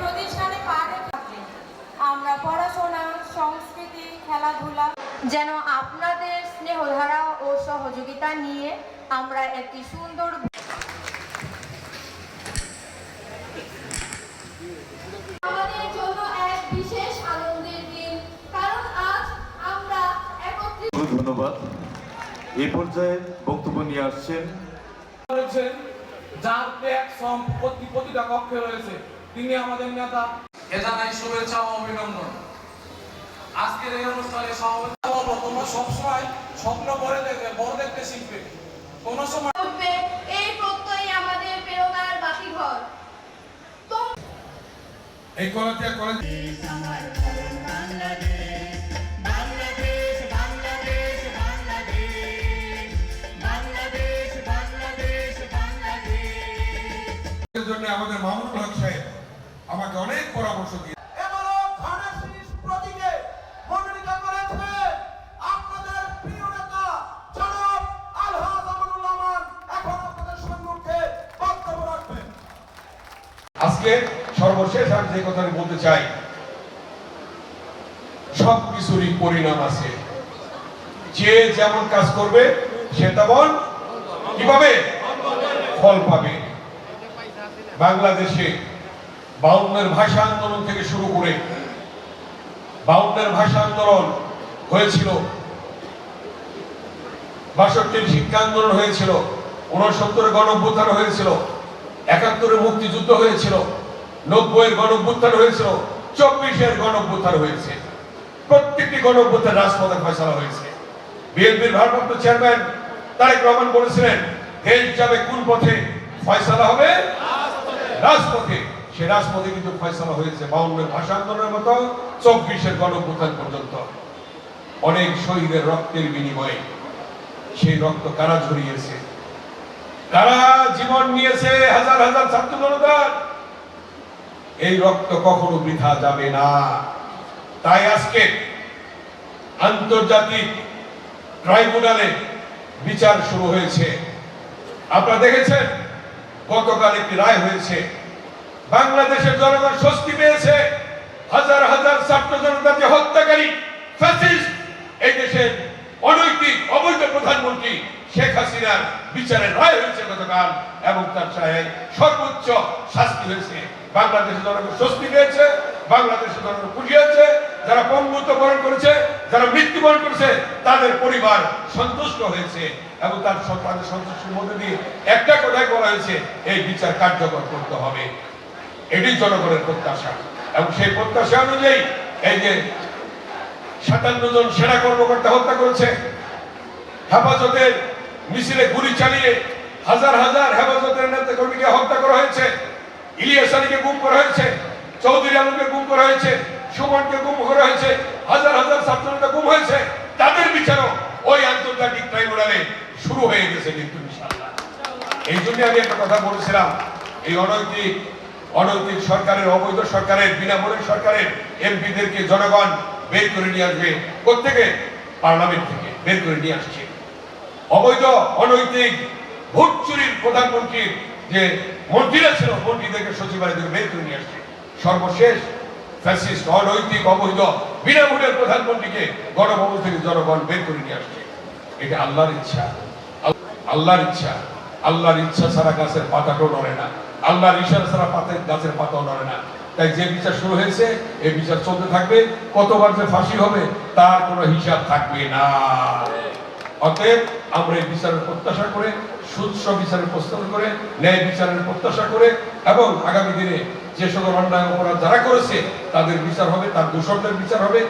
প্রতিষ্ঠানে থাকলে আমরা পড়াশোনা সংস্কৃতি খেলাধুলা যেন আপনাদের স্নেহধারা ও সহযোগিতা নিয়ে আমরা একটি সুন্দর আমাদের জন্য এক বিশেষ আনন্দের দিন। কারণ আজ আমরা একত্রিত ধন্যবাদ। এই পর্যায়ে বক্তব্য নিয়ে আসছেন যার ত্যাগ সম্পত্তি প্রতিটা কক্ষে রয়েছে। তিনি আমাদের নেতা। এ জানাই শুভেচ্ছা ও অভিনন্দন। আজকের এই অনুষ্ঠানে সভাপতি বলব, তোমরা সবসময় স্বপ্ন বড় দেখবে বড় দেখতে শিখবে। কোনো সময় এই প্রত্যয়ই আমাদের প্রেরণার বাতিঘর। তোমরা এই কলেজে কলেজ জন্য আমাদের মামুনুল হক সাহেব আমাকে অনেক পরামর্শ দিয়ে আজকে সর্বশেষ আমি যে কথাটি বলতে চাই সব কিছুরই পরিণাম আছে। যে যেমন কাজ করবে সে তেমন কি পাবে ফল পাবে? বাংলাদেশে বাউন্নের ভাষা আন্দোলন থেকে শুরু করে বাউন্নের ভাষা আন্দোলন হয়েছিল। বাষট্টির শিক্ষা আন্দোলন হয়েছিল উনসত্তরে গণভ্যুত্থান হয়েছিল, একাত্তরে মুক্তিযুদ্ধ হয়েছিল, নব্বইয়ের গণভ্যুত্থান হয়েছিল, চব্বিশের গণভ্যুত্থান হয়েছে। প্রত্যেকটি গণভ্যুত্থান রাজপথে ফয়সলা হয়েছে। বিএনপির ভারপ্রাপ্ত চেয়ারম্যান তারেক রহমান বলেছিলেন, দেশ যাবে কোন পথে ফয়সলা হবে? রাজপথে। সে রাজপথে কিন্তু ফয়সলা হয়েছে বাউন্নের ভাষা আন্দোলনের মতো চব্বিশের গণভ্যুত্থান পর্যন্ত। অনেক শহীদের রক্তের বিনিময়ে সেই রক্ত কারা ঝরিয়েছে? কারা জীবন নিয়েছে হাজার হাজার ছাত্র জনতার? এই রক্ত কখনো বৃথা যাবে না। তাই আজকে আন্তর্জাতিক ট্রাইব্যুনালে বিচার শুরু হয়েছে। আপনারা দেখেছেন, গতকাল একটি রায় হয়েছে বাংলাদেশের জনগণ স্বস্তি পেয়েছে। হাজার হাজার ছাত্র জনতার যে হত্যাকারী ফ্যাসিস্ট এই দেশের অনৈতিক, অবৈধ প্রধানমন্ত্রী শেখ হাসিনার বিচারের রায় হয়েছে গতকাল এবং তার সাহেব সর্বোচ্চ শাস্তি হয়েছে। বাংলাদেশের জনগণ স্বস্তি পেয়েছে, বাংলাদেশের জনগণ খুশি হয়েছে। যারা পঙ্গুত্ব বরণ করেছে, যারা মৃত্যুবরণ করেছে, তাদের পরিবার সন্তুষ্ট হয়েছে এবং তার তাদের সন্তুষ্টির মধ্যে দিয়ে একটা কথাই বলা হয়েছে, এই বিচার কার্যকর করতে হবে। এটি জনগণের প্রত্যাশা। এবং সেই প্রত্যাশা অনুযায়ী এই যে সাতান্ন জন সেনা কর্মকর্তা হত্যা করেছে হেফাজতের মিছিলে গুলি চালিয়ে হাজার হাজার হেফাজতের নেতা কর্মীকে হত্যা করা হয়েছে, ইলিয়াস আলীকে গুম করা হয়েছে, চৌধুরী আলমকে গুম করা হয়েছে, সুমনকে গুম করা হয়েছে, হাজার হাজার ছাত্রনেতা গুম হয়েছে, তাদের বিচারও ওই আন্তর্জাতিক ট্রাইব্যুনালে শুরু হয়ে গেছে কিন্তু এই জন্য আমি একটা কথা বলেছিলাম, এই অনৈতিক অনৈতিক সরকারের, অবৈধ সরকারের বিনামূল্যের সরকারের এমপিদেরকে জনগণ বের করে নিয়ে আসবে প্রত্যেকে পার্লামেন্ট থেকে বের করে নিয়ে আসছে। অবৈধ, অনৈতিক ভোট চুরির প্রধানমন্ত্রীর যে মন্ত্রীরা ছিল, মন্ত্রীদেরকে সচিবালয় থেকে বের করে নিয়ে আসছে। সর্বশেষ ফ্যাসিস্ট, অনৈতিক, অবৈধ বিনামূল্যের প্রধানমন্ত্রীকে গণভবন থেকে জনগণ বের করে নিয়ে আসছে। এটা আল্লাহর ইচ্ছা। আল্লাহর ইচ্ছা। আল্লাহর ইচ্ছা ছাড়া গাছের পাতাটাও নড়ে না। আল্লাহর ইচ্ছা ছাড়া পাতে গাছের পাতাও নড়ে না। তাই যে বিচার শুরু হয়েছে, এই বিচার চলতে থাকবে। কতবার যে ফাঁসি হবে, তার কোনো হিসাব থাকবে না। অতএব আমরা এই বিচারের প্রত্যাশা করে, সুস্থ বিচারের প্রস্তাব করে, ন্যায় বিচারের প্রত্যাশা করে এবং আগামী দিনে যে সকল অন্যায় অপরাধ যারা করেছে, তাদের বিচার হবে, তার দূষণদের বিচার হবে।